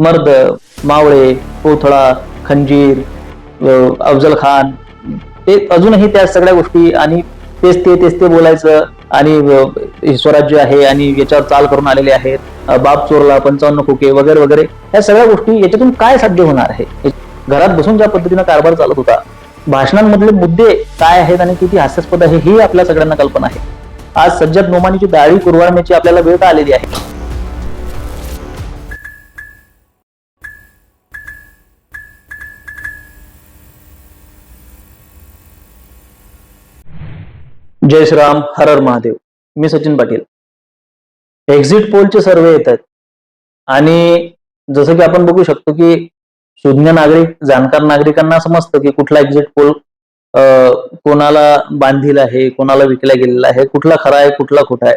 मर्द मावळे कोथळा खंजीर अफजल खान ते अजूनही त्या सगळ्या गोष्टी आणि तेच ते तेच ते बोलायचं आणि हे स्वराज्य आहे आणि याच्यावर चाल करून आलेले आहेत. बाप चोरला पंचावन्न खोके वगैरे वगैरे या सगळ्या गोष्टी याच्यातून काय साध्य होणार आहे? घरात बसून ज्या पद्धतीनं कारभार चालत होता भाषणांमधले मुद्दे काय आहेत आणि किती हास्यास्पद आहे ही आपल्या सगळ्यांना कल्पना आहे. आज सज्जत नोमानीची दाळी कुरवाळण्याची आपल्याला वेळ आलेली आहे? जय श्रीराम हर हर महादेव. मी सचिन पाटील. एक्झिट पोलचे सर्वे येत आहेत. आणि जसं की आपण बघू शकतो की सुज्ञ नागरिक जाणकार नागरिकांना समजतं की कुठला एक्झिट पोल कोणाला बांधील आहे कोणाला विकला गेलेला आहे कुठला खरा आहे कुठला खोटा आहे.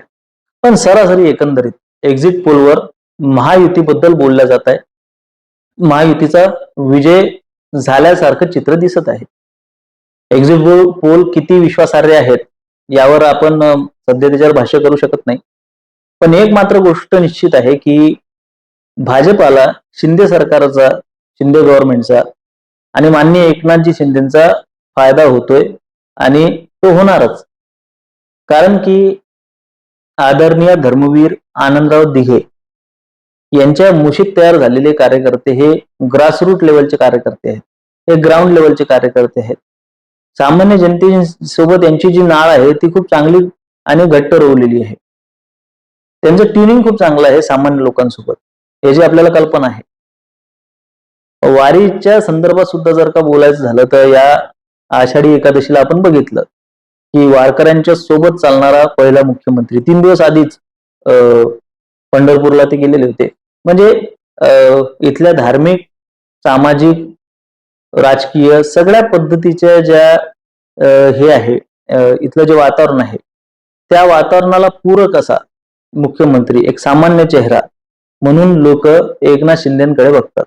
पण सरासरी एकंदरीत एक्झिट पोलवर महायुतीबद्दल बोलल्या जात आहे. महायुतीचा विजय झाल्यासारखं चित्र दिसत आहे. एक्झिट पोल पोल किती विश्वासार्ह आहेत? यावर आपण सध्या त्याच्यावर भाष्य करू शकत नाही. पण एक मात्र गोष्ट निश्चित आहे की भाजपाला शिंदे सरकारचा शिंदे गव्हर्नमेंटचा आणि माननीय एकनाथजी शिंदेचा फायदा होतोय आणि तो होणारच. कारण की आदरणीय धर्मवीर आनंदराव दिघे यांच्या मुशीत तयार झालेले कार्यकर्ते हे ग्रासरूट लेवलचे कार्यकर्ते आहेत. हे ग्राउंड लेवलचे कार्यकर्ते आहेत. सामान्य जनतेसोबत यांची जी नाळ आहे ती खूप चांगली आणि घट्ट रोवलेली आहे. त्यांचं ट्युनिंग खूप चांगलं आहे सामान्य लोकांसोबत. याची आपल्याला कल्पना आहे. वारीच्या संदर्भात सुद्धा जर का बोलायचं झालं तर या आषाढी एकादशीला आपण बघितलं की वारकऱ्यांच्या सोबत चालणारा पहिला मुख्यमंत्री तीन दिवस आधीच अं, पंढरपूरला ते गेलेले होते. म्हणजे अं, इथल्या धार्मिक सामाजिक राजकीय सगळ्या पद्धतीच्या ज्या अं, हे आहे इथलं जे वातावरण आहे त्या वातावरणाला पूरक असा मुख्यमंत्री एक सामान्य चेहरा म्हणून लोक एकनाथ शिंदेकडे बघतात.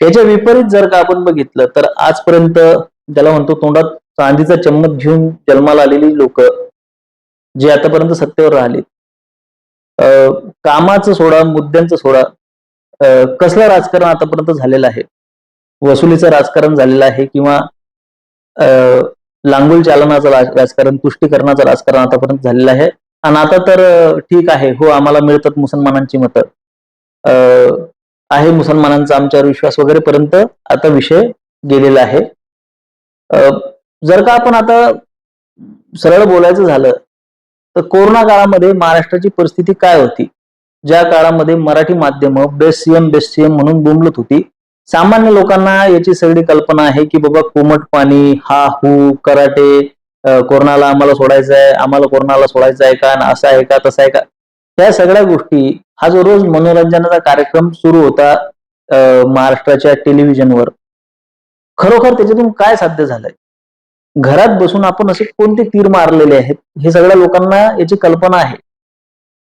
याच्या विपरीत जर का आपण बघितलं तर आजपर्यंत ज्याला म्हणतो तोंडात चांदीचा चम्मच घेऊन जन्माला आलेली लोक जे आतापर्यंत सत्तेवर राहिली अं, कामाचं सोडा मुद्द्यांचं सोडा अं, कसलं राजकारण आतापर्यंत झालेलं आहे वसुलीचं राजकारण झालेलं आहे किंवा अं, लांगुल चालनाचं राजकारण तुष्टीकरणाचं राजकारण आतापर्यंत झालेलं आहे. आणि आता तर ठीक आहे हो आम्हाला मिळतात मुसलमानांची मतं. अं, आहे मुसलमानांचा आमच्यावर विश्वास वगैरे पर्यंत आता विषय गेलेला आहे. जर का आपण आता सरळ बोलायचं झालं तर कोरोना काळामध्ये महाराष्ट्राची परिस्थिती काय होती? ज्या काळामध्ये मराठी माध्यम बेस्ट सीएम बेस्ट सीएम म्हणून बोंबलत होती सामान्य लोकांना याची सगळी कल्पना आहे की बाबा कोमट पाणी हा हू कराटे कोरोनाला आम्हाला सोडायचं आहे आम्हाला कोरोनाला सोडायचं आहे का असं आहे का तसं आहे का? त्या सगळ्या गोष्टी हा जो रोज मनोरंजनाचा कार्यक्रम सुरू होता महाराष्ट्राच्या टेलिव्हिजनवर खरोखर त्याच्यातून काय साध्य झालंय? घरात बसून आपण असे कोणते तीर मारलेले आहेत? हे सगळ्या लोकांना याची कल्पना आहे.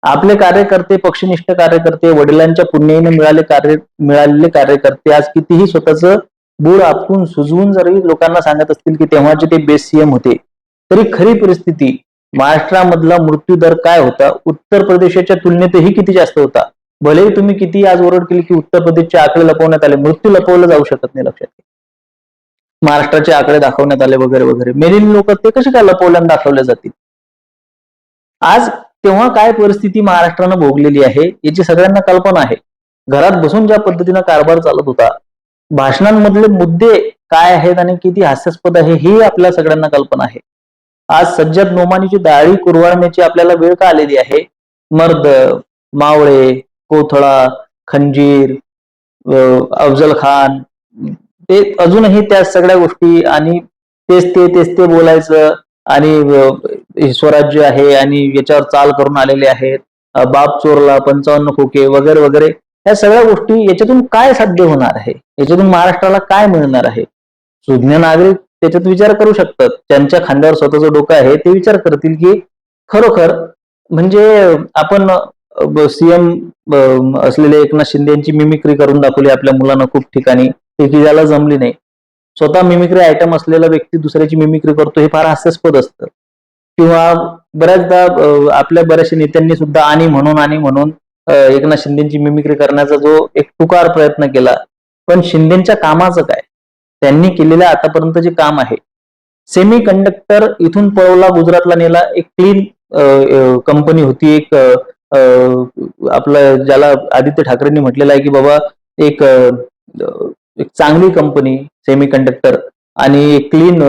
आपले कार्यकर्ते पक्षनिष्ठ कार्यकर्ते वडिलांच्या पुण्याईने मिळाले कार्य मिळालेले कार्यकर्ते आज कितीही स्वतःच बूड आपून सुजवून जरी लोकांना सांगत असतील की तेव्हाचे ते बेस्ट सीएम होते तरी खरी परिस्थिती महाराष्ट्रामधला मृत्यू दर काय होता? उत्तर प्रदेशाच्या तुलनेतही किती जास्त होता? भलेही तुम्ही किती आज ओरड केली की उत्तर प्रदेशचे आकडे लपवण्यात आले मृत्यू लपवलं जाऊ शकत नाही लक्षात महाराष्ट्राचे आकडे दाखवण्यात आले वगैरे वगैरे. मेरीन लोक ते कसे काय लपवल्यानं दाखवले जातील? आज तेव्हा काय परिस्थिती महाराष्ट्रानं भोगलेली आहे याची सगळ्यांना कल्पना आहे. घरात बसून ज्या पद्धतीनं कारभार चालत होता भाषणांमधले मुद्दे काय आहेत आणि किती हास्यास्पद आहे हे आपल्या सगळ्यांना कल्पना आहे. आज सज्जत नोमानीची दाळी कुरवाळण्याची आपल्याला वेळ का आलेली आहे? मर्द मावळे कोथळा खंजीर अं, अफजल खान ते अजूनही त्या सगळ्या गोष्टी आणि तेच ते तेच ते बोलायचं आणि स्वराज्य आहे आणि याच्यावर चाल करून आलेले आहेत. बाप चोरला पंचावन्न खोके वगैरे वगैरे. या सगळ्या गोष्टी याच्यातून काय साध्य होणार आहे? याच्यातून महाराष्ट्राला काय मिळणार आहे? सुज्ञ नागरिक त्याच्यात विचार करू शकतात. त्यांच्या खांद्यावर स्वतःचं डोकं आहे ते विचार करतील की खरोखर म्हणजे आपण सीएम असलेले एकनाथ शिंदे यांची मिमिक्री करून दाखवली आपल्या मुलांना खूप ठिकाणी. ते की ज्याला जमली नाही. स्वतः मिमिक्री आयटम असलेला व्यक्ती दुसऱ्याची मिमिक्री करतो हे फार हास्यास्पद असतं. किंवा बऱ्याचदा आपल्या बऱ्याचशा नेत्यांनी सुद्धा आणि म्हणून आणि म्हणून एकनाथ शिंदेची मिमिक्री करण्याचा जो एक तुकार प्रयत्न केला. पण शिंदेच्या कामाचं काय? त्यांनी केलेलं आतापर्यंत जे काम आहे सेमी कंडक्टर इथून पळवला गुजरातला नेला एक क्लीन कंपनी होती एक अ, आपलं ज्याला आदित्य ठाकरेंनी म्हटलेलं आहे की बाबा एक एक चांगली कंपनी सेमी कंडक्टर आणि क्लीन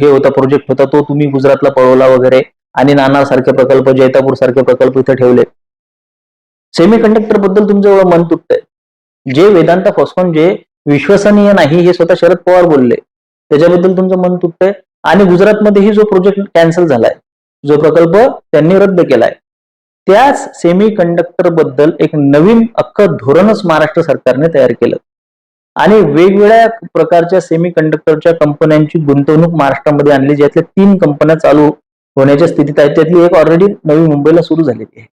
हे होता प्रोजेक्ट होता तो तुम्ही गुजरातला पळवला वगैरे आणि नाणार सारखे प्रकल्प जैतापूर सारखे प्रकल्प इथे ठेवले सेमी कंडक्टरबद्दल तुमचं एवढं मन तुटतंय. जे वेदांत फॉस्कॉन जे विश्वसनीय नाही हे स्वतः शरद पवार बोलले. त्याच्याबद्दल तुमचं मन तुटतंय. आणि गुजरातमध्येही जो प्रोजेक्ट कॅन्सल झालाय जो प्रकल्प त्यांनी रद्द केलाय त्याच सेमी कंडक्टरबद्दल एक नवीन अख्खं धोरणच महाराष्ट्र सरकारने तयार केलं. आणि वेगवेगळ्या प्रकारच्या सेमी कंडक्टरच्या कंपन्यांची गुंतवणूक महाराष्ट्रामध्ये आणली ज्यातल्या तीन कंपन्या चालू होण्याच्या स्थितीत आहेत. त्यातली एक ऑलरेडी नवी मुंबईला सुरू झालेली आहे.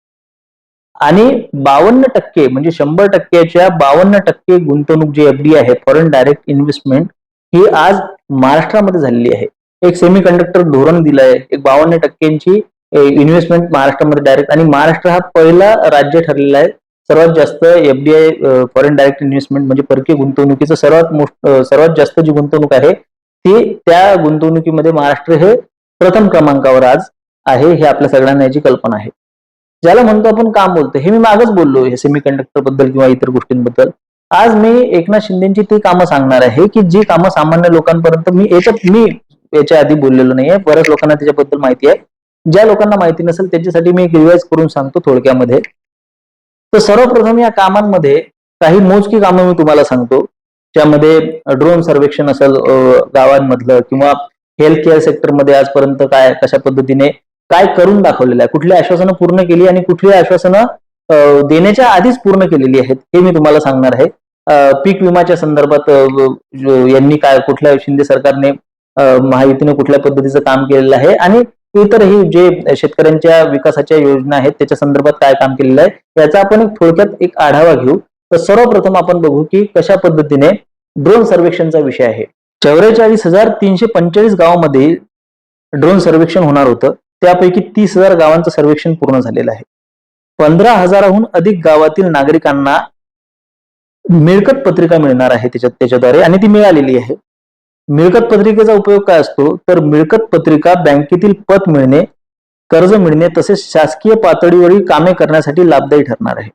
आणि बावन्न टक्के म्हणजे शंभर टक्क्याच्या बावन्न टक्के गुंतवणूक जी F D foreign direct investment ही आज महाराष्ट्रामध्ये झालेली आहे. एक सेमी कंडक्टर धोरण दिलं आहे एक बावन्न टक्क्यांची इन्व्हेस्टमेंट महाराष्ट्रामध्ये डायरेक्ट आणि महाराष्ट्र हा पहिला राज्य ठरलेला आहे. सर्वात जास्त एफडीआय फॉरेन डायरेक्ट इन्व्हेस्टमेंट म्हणजे परकीय गुंतवणुकीचं सर्वात मोठ सर्वात जास्त जी गुंतवणूक आहे ती त्या गुंतवणुकीमध्ये महाराष्ट्र हे प्रथम क्रमांकावर आज आहे हे आपल्या सगळ्यांना याची कल्पना आहे. ज्याला म्हणतो आपण काम बोलतो हे मी मागच बोललो हे सेमी कंडक्टरबद्दल किंवा इतर गोष्टींबद्दल. आज मी एकनाथ शिंदेची ती कामं सांगणार आहे की जी कामं सामान्य लोकांपर्यंत मी याच्यात मी याच्या आधी बोललेलो नाहीये बऱ्याच लोकांना त्याच्याबद्दल माहिती आहे. ज्या लोकांना माहिती नसेल त्यांच्यासाठी मी एक रिवाइज करून सांगतो थोडक्यामध्ये. तर सर्वप्रथम या कामांमध्ये काही मोजकी कामं मी तुम्हाला सांगतो. ज्यामध्ये ड्रोन सर्वेक्षण असेल गावांमधलं किंवा हेल्थ केअर सेक्टरमध्ये आजपर्यंत काय कशा पद्धतीने काय करून दाखवलेलं आहे कुठली आश्वासनं पूर्ण केली आणि कुठली आश्वासनं देण्याच्या आधीच पूर्ण केलेली आहेत हे मी तुम्हाला सांगणार आहे. पीक विमाच्या संदर्भात यांनी काय कुठल्या शिंदे सरकारने माहितीने महायुतीने कुठल्या पद्धतीचं काम केलेलं आहे आणि इतरही जे शेतकऱ्यांच्या विकासाच्या योजना आहेत त्याच्या संदर्भात काय काम केलेलं आहे याचा आपण एक थोडक्यात एक आढावा घेऊ. तर सर्वप्रथम आपण बघू की कशा पद्धतीने ड्रोन सर्वेक्षणचा विषय आहे. चौवेचाळीस हजार तीनशे पंचेचाळीस गावामध्ये ड्रोन सर्वेक्षण होणार होतं. त्यापैकी तीस हजार गावांचं सर्वेक्षण पूर्ण झालेलं आहे. पंधरा हजाराहून अधिक गावातील नागरिकांना मिळकत पत्रिका मिळणार आहे त्याच्यात त्याच्याद्वारे आणि ती मिळालेली आहे. मिळकत पत्रिकेचा उपयोग काय असतो? तर मिळकत पत्रिका बँकेतील पत मिळणे कर्ज मिळणे तसेच शासकीय पातळीवरील कामे करण्यासाठी लाभदायी ठरणार आहे.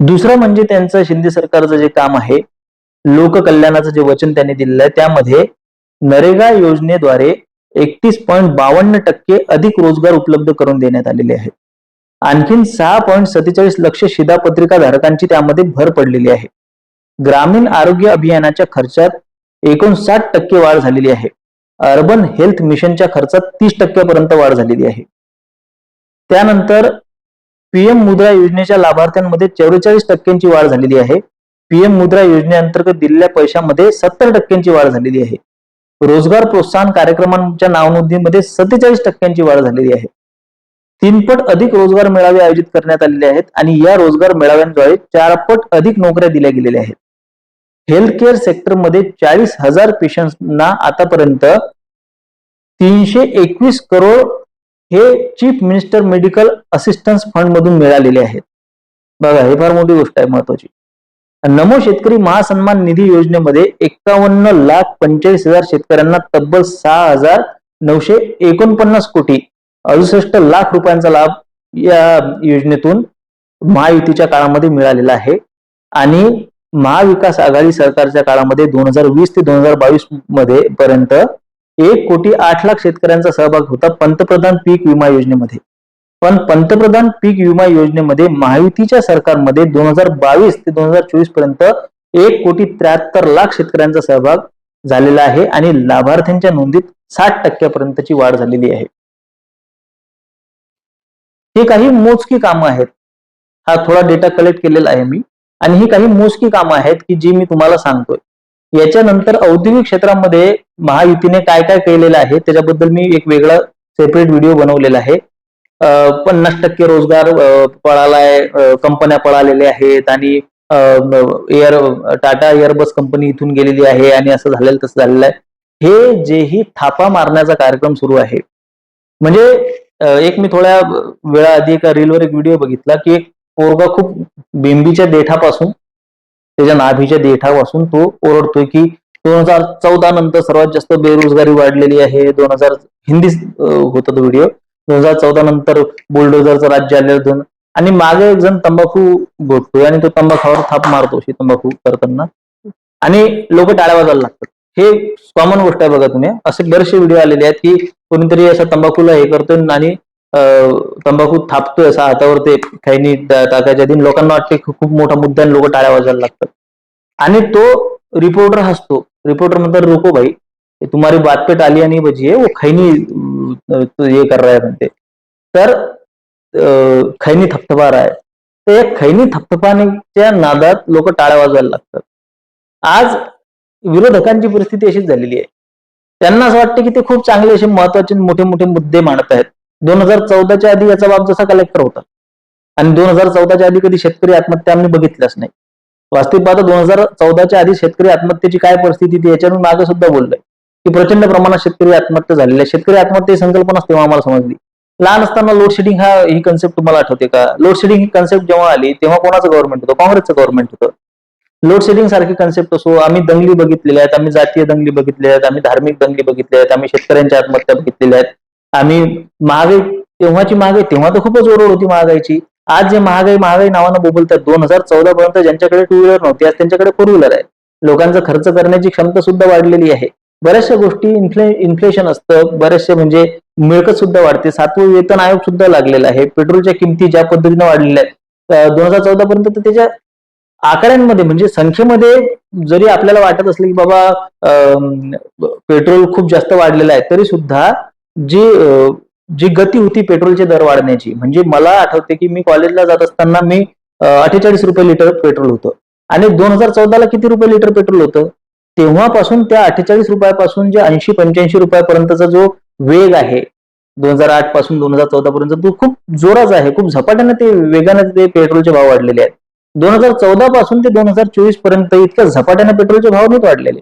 दुसरं म्हणजे त्यांचं शिंदे सरकारचं जे काम आहे लोककल्याणाचं जे वचन त्यांनी दिलेलं आहे त्यामध्ये नरेगा योजनेद्वारे एकतीस पॉईंट बावन्न टक्के अधिक रोजगार उपलब्ध करून देण्यात आलेले आहेत आणखीन सहा पॉईंट सत्तेचाळीस लक्ष शिधापत्रिका धारकांची त्यामध्ये भर पडलेली आहे. ग्रामीण आरोग्य अभियानाच्या खर्चात एकोणसाठ टक्के वाढ झालेली आहे. अर्बन हेल्थ मिशनच्या खर्चात तीस टक्क्यापर्यंत वाढ झालेली आहे. त्यानंतर पीएम मुद्रा योजनेच्या लाभार्थ्यांमध्ये चौवेचाळीस टक्क्यांची वाढ झालेली आहे. पीएम मुद्रा योजनेअंतर्गत दिलेल्या पैशामध्ये सत्तर टक्क्यांची वाढ झालेली आहे. रोजगार प्रोत्साहन कार्यक्रमांच्या नावनोंदीमध्ये सत्तेचाळीस टक्क्यांची वाढ झालेली आहे. तीनपट अधिक रोजगार मेळावे आयोजित करण्यात आलेले आहेत आणि या रोजगार मेळाव्यांद्वारे चारपट अधिक नोकऱ्या दिल्या गेलेल्या आहेत. हेल्थ केअर सेक्टरमध्ये चाळीस हजार पेशंट्सना आतापर्यंत तीनशे एकवीस करोड हे chief minister medical assistance fund मधून मिळालेले आहेत. बघा हे फार मोठी गोष्ट आहे महत्वाची. नमो शेतकरी महासन्मान निधी योजनेमध्ये एकावन्न लाख पंचेचाळीस हजार शेतकऱ्यांना तब्बल सहा हजार नऊशे एकोणपन्नास कोटी अडुसष्ट लाख रुपयांचा लाभ या योजनेतून महायुतीच्या काळामध्ये मिळालेला आहे. आणि महाविकास आघाडी सरकारच्या काळामध्ये दोन हजार वीस ते दोन हजार बावीसमध्ये पर्यंत एक कोटी आठ लाख शेतकऱ्यांचा सहभाग होता पंतप्रधान पीक विमा योजनेमध्ये. पण पंतप्रधान पीक विमा योजनेमध्ये महायुतीच्या सरकारमध्ये दोन हजार बावीस ते दोन हजार चोवीसपर्यंत एक कोटी त्र्याहत्तर लाख शेतकऱ्यांचा सहभाग झालेला आहे आणि लाभार्थ्यांच्या नोंदीत साठ टक्क्यापर्यंतची वाढ झालेली आहे. ही काही मोजकी कामं आहेत. हा थोडा डेटा कलेक्ट केलेला आहे मी. आणि ही काही मोजकी कामं आहेत की जी मी तुम्हाला सांगतोय. याच्यानंतर औद्योगिक क्षेत्रामध्ये महायुतीने काय काय केलेलं आहे त्याच्याबद्दल मी एक वेगळा सेपरेट व्हिडिओ बनवलेला आहे. पन्नास टक्के रोजगार पळालाय कंपन्या पळालेल्या आहेत आणि एअर टाटा एअरबस कंपनी इथून गेलेली आहे आणि असं झालेलं तसं झालेलं आहे. हे जेही थापा मारण्याचा कार्यक्रम सुरू आहे. म्हणजे एक मी थोड्या वेळा आधी एका रीलवर एक व्हिडिओ बघितला की एक पोरगा खूप बिंबीच्या देठापासून त्याच्या नाभीच्या देठापासून तो ओरडतोय की दोन हजार चौदा नंतर सर्वात जास्त बेरोजगारी वाढलेली आहे. दोन हजार हिंदी होता तो व्हिडिओ दोन हजार चौदा नंतर बुलडोझरचं राज्य आलेलं दोन आणि मागे एक जण तंबाखू घोटतोय आणि तो तंबाखावर थाप मारतो अशी तंबाखू करताना. आणि लोक टाळ्या वाजायला लागतात. हे कॉमन गोष्ट आहे बघा तुम्ही. असे बरेचसे व्हिडिओ आलेले आहेत की कोणीतरी असं तंबाखूला हे करतोय आणि तंबाखू थापतोय असा हातावर ते खैनी टाकायच्या दिन लोकांना वाटते खूप मोठा मुद्दा आणि लोक टाळ्या वाजायला लागतात. आणि तो रिपोर्टर हसतो. रिपोर्टर म्हणतात रोको भाई तुम्हारी बात पे टाली आणि बजी आहे. वो खैनी हे तो ये कर रहा है म्हणते. तर खैनी थपथपा रहा है. तर या खैनी थपथपाण्याच्या नादात लोक टाळ्या वाजवायला लागतात. आज विरोधकांची परिस्थिती अशीच झालेली आहे. त्यांना असं वाटतं की ते खूप चांगले असे महत्त्वाचे मोठे मोठे मुद्दे मांडत आहेत. दोन हजार चौदाच्या आधी याचा बाब जसा कलेक्टर होता. आणि दोन हजार चौदाच्या आधी कधी शेतकरी आत्महत्या आम्ही बघितल्याच नाही. वास्तविक पाहता दोन हजार चौदाच्या आधी शेतकरी आत्महत्येची काय परिस्थिती ती याच्यावर मागे सुद्धा बोललोय. की प्रचंड प्रमाणात शेतकरी आत्महत्या झालेल्या आहे शेतकरी आत्महत्या ही संकल्पनाच तेव्हा आम्हाला समजली. लहान असताना लोडशेडिंग हा ही कन्सेप्ट तुम्हाला आठवते का? लोडशेडिंग ही कन्सेप्ट जेव्हा आली तेव्हा कोणाचं गव्हर्नमेंट होतं? काँग्रेसचं गव्हर्नमेंट होतं. लोडशेडिंग सारखी कन्सेप्ट असो आम्ही दंगली बघितलेल्या आहेत आम्ही जातीय दंगली बघितल्या आहेत आम्ही धार्मिक दंगली बघितल्या आहेत आम्ही शेतकऱ्यांच्या आत्महत्या बघितलेल्या आहेत. आम्ही महागाई तेव्हाची महागाई तेव्हा तर खूपच ओरड होती महागाईची. आज जे महागाई महागाई नावानं बोबलतात दोन हजार चौदा पर्यंत ज्यांच्याकडे टू व्हीलर नव्हती आज त्यांच्याकडे फोर व्हीलर आहे. लोकांचा खर्च करण्याची क्षमता सुद्धा वाढलेली आहे. बऱ्याचशा गोष्टी इन्फ्ले इन्फ्लेशन असतं. बरेचसे म्हणजे मिळकत सुद्धा वाढते. सातवं वेतन आयोग सुद्धा लागलेला आहे. पेट्रोलच्या किमती ज्या पद्धतीने वाढलेल्या आहेत दोन हजार चौदा पर्यंत तर त्याच्या आकड्यांमध्ये म्हणजे संख्येमध्ये जरी आपल्याला वाटत असलं की बाबा पेट्रोल खूप जास्त वाढलेलं आहे तरी सुद्धा जी जी गती होती पेट्रोलचे दर वाढण्याची म्हणजे मला आठवते की मी कॉलेजला जात असताना मी अठ्ठेचाळीस रुपये लिटर पेट्रोल होतं. आणि दोन हजार चौदाला किती रुपये लिटर पेट्रोल होतं? तेव्हापासून त्या अठ्ठेचाळीस रुपयापासून जे ऐंशी पंच्याऐंशी रुपयापर्यंतचा जो वेग आहे दोन हजार आठपासून दोन हजार चौदा पर्यंत तो खूप जोराचा आहे खूप झपाट्याने ते वेगाने ते पेट्रोलचे भाव वाढलेले आहेत. दोन हजार चौदा पासून ते दोन हजार चोवीसपर्यंत इतक्या झपाट्याने पेट्रोलचे भाव नाहीत वाढलेले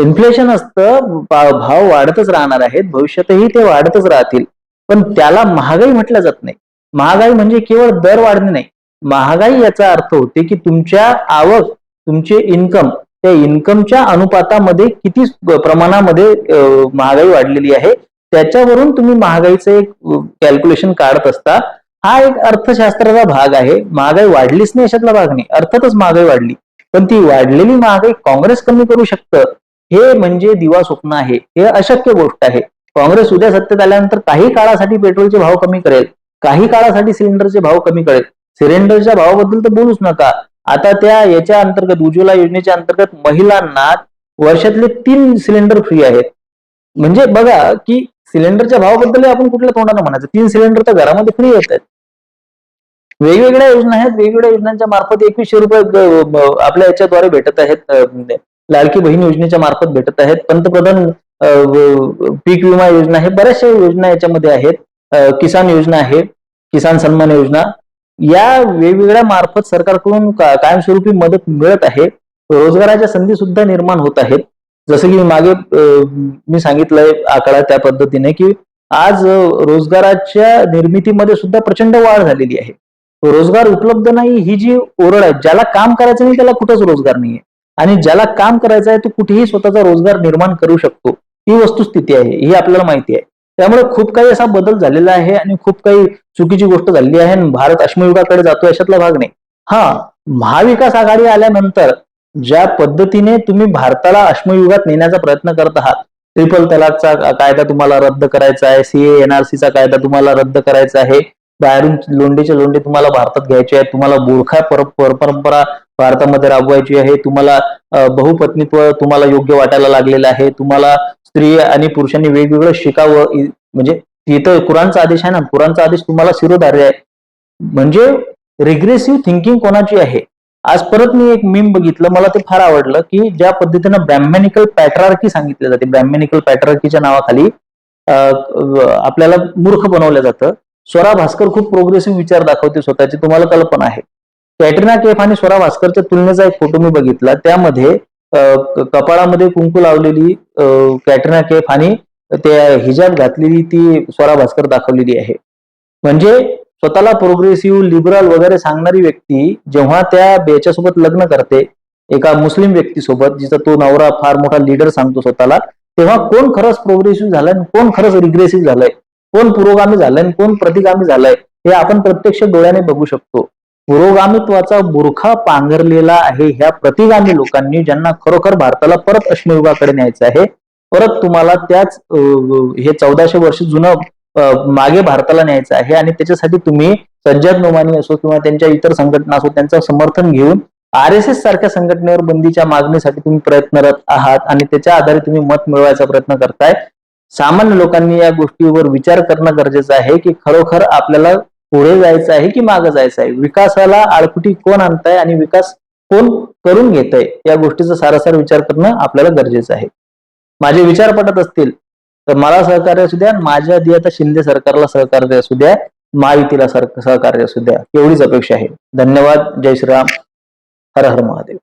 इन्फ्लेशन असतं भाव वाढतच राहणार आहेत भविष्यातही ते वाढतच राहतील. पण त्याला महागाई म्हटलं जात नाही. महागाई म्हणजे केवळ दर वाढणे नाही. महागाई याचा अर्थ होते की तुमच्या आवक तुमचे इन्कम त्या इन्कमच्या अनुपातामध्ये किती प्रमाणामध्ये महागाई वाढलेली आहे त्याच्यावरून तुम्ही महागाईचं एक कॅल्क्युलेशन काढत असता. हा एक अर्थशास्त्राचा भाग आहे. महागाई वाढलीच नाही अशातला भाग नाही. अर्थातच महागाई वाढली. पण ती वाढलेली महागाई काँग्रेस कमी करू शकतं. हे म्हणजे दिवा स्वप्न आहे. हे अशक्य गोष्ट आहे. काँग्रेस उद्या सत्तेत आल्यानंतर काही काळासाठी पेट्रोलचे भाव कमी करेल. काही काळासाठी सिलेंडरचे भाव कमी करेल. सिलेंडरच्या भावाबद्दल तर बोलूच नका. आता त्या याच्या अंतर्गत उज्ज्वला योजनेच्या अंतर्गत महिलांना वर्षातले तीन सिलेंडर फ्री आहेत. म्हणजे बघा की सिलेंडरच्या भावाबद्दल आपण कुठल्या तोंडानं म्हणायचं? तीन सिलेंडर तर घरामध्ये फ्री येत आहेत. वेगवेगळ्या योजना आहेत. वेगवेगळ्या योजनांच्या मार्फत एकवीसशे रुपये आपल्या याच्याद्वारे भेटत आहेत लाडकी बहीण योजनेच्या मार्फत भेटत आहेत. पंतप्रधान पीक विमा योजना हे बऱ्याचशा योजना याच्यामध्ये आहेत. किसान योजना आहे किसान सन्मान योजना. या वेगवेगळ्या मार्फत सरकारकडून कायमस्वरूपी मदत मिळत आहे. रोजगाराच्या संधी सुद्धा निर्माण होत आहेत. जसं की मागे मी सांगितलंय आकडा त्या पद्धतीने की आज रोजगाराच्या निर्मितीमध्ये सुद्धा प्रचंड वाढ झालेली आहे. रोजगार उपलब्ध नाही ही जी ओरड आहे ज्याला काम करायचं नाही त्याला कुठंच रोजगार नाहीये. आणि ज्याला काम करायचं आहे तो कुठेही स्वतःचा रोजगार निर्माण करू शकतो. ही वस्तुस्थिती आहे ही आपल्याला माहिती आहे. त्यामुळे खूप काही असा बदल झालेला आहे आणि खूप काही चुकीची गोष्ट झालेली आहे आणि भारत अश्मयुगाकडे जातो अशातला भाग नाही. हा महाविकास आघाडी आल्यानंतर ज्या पद्धतीने तुम्ही भारताला अश्मयुगात नेण्याचा प्रयत्न करत आहात ट्रिपल तलाकचा कायदा तुम्हाला रद्द करायचा आहे सीए एनआरसीचा कायदा तुम्हाला रद्द करायचा आहे बाहेरून लोंडेचे लोंडे तुम्हाला भारतात घ्यायचे आहेत तुम्हाला बोरखा पर- परंपरा भारतामध्ये राबवायची आहे तुम्हाला बहुपत्नीत्व तुम्हाला योग्य वाटायला लागलेलं आहे तुम्हाला स्त्री आणि पुरुषांनी वेगवेगळं शिकावं म्हणजे तिथं कुराणचा आदेश आहे ना कुराणचा आदेश तुम्हाला शिरोधार्य आहे. म्हणजे रिग्रेसिव्ह थिंकिंग कोणाची आहे? आज परत मी एक मीम बघितलं मला ते फार आवडलं की ज्या पद्धतीनं ब्रॅह्मॅनिकल पॅट्रार्की सांगितली जाते ब्रॅह्मॅनिकल पॅट्रार्कीच्या नावाखाली आपल्याला मूर्ख बनवलं जातं. स्वरा भास्कर खूप प्रोग्रेसिव्ह विचार दाखवते स्वतःची तुम्हाला कल्पना आहे. कॅटरिना कैफ आणि स्वरा भास्करच्या तुलनेचा एक फोटो मी बघितला. त्यामध्ये कपाळामध्ये कुंकू लावलेली कॅटरिना कैफ आणि त्या हिजाब घातलेली ती स्वरा भास्कर दाखवलेली आहे. म्हणजे स्वतःला प्रोग्रेसिव्ह लिबरल वगैरे सांगणारी व्यक्ती जेव्हा त्या याच्यासोबत लग्न करते एका मुस्लिम व्यक्तीसोबत जिचा तो नवरा फार मोठा लीडर सांगतो स्वतःला तेव्हा कोण खरंच प्रोग्रेसिव्ह झालाय आणि कोण खरंच रिग्रेसिव्ह झालाय? कोण पुरोगामी झालंय आणि कोण प्रतिगामी झालंय हे आपण प्रत्यक्ष डोळ्याने बघू शकतो. पुरोगामित्वाचा बुरखा पांघरलेला आहे ह्या प्रतिगामी लोकांनी ज्यांना खरोखर भारताला परत अश्मयुगाकडे न्यायचं आहे. परत तुम्हाला त्याच हे चौदाशे वर्ष जुनं मागे भारताला न्यायचं आहे आणि त्याच्यासाठी तुम्ही सज्जाद नोमानी असो किंवा त्यांच्या इतर संघटना असो त्यांचं समर्थन घेऊन आर एस एस सारख्या संघटनेवर बंदीच्या मागणीसाठी तुम्ही प्रयत्नरत आहात आणि त्याच्या आधारे तुम्ही मत मिळवायचा प्रयत्न करताय. सामान्य लोकांनी या गोष्टीवर विचार करणं गरजेचं आहे की खरोखर आपल्याला पुढे जायचं आहे की मागे जायचं आहे? विकासाला आळकुटी कोण आणताय आणि विकास कोण करून घेत आहे या गोष्टीचा सारासार विचार करणं आपल्याला गरजेचं आहे. माझे विचार पटत असतील तर मला सहकार्य असू द्या माझ्या आधी आता शिंदे सरकारला सहकार्य असू द्या महायुतीला सर- सहकार्य असू द्या. एवढीच अपेक्षा आहे. धन्यवाद. जय श्रीराम. हर हर महादेव.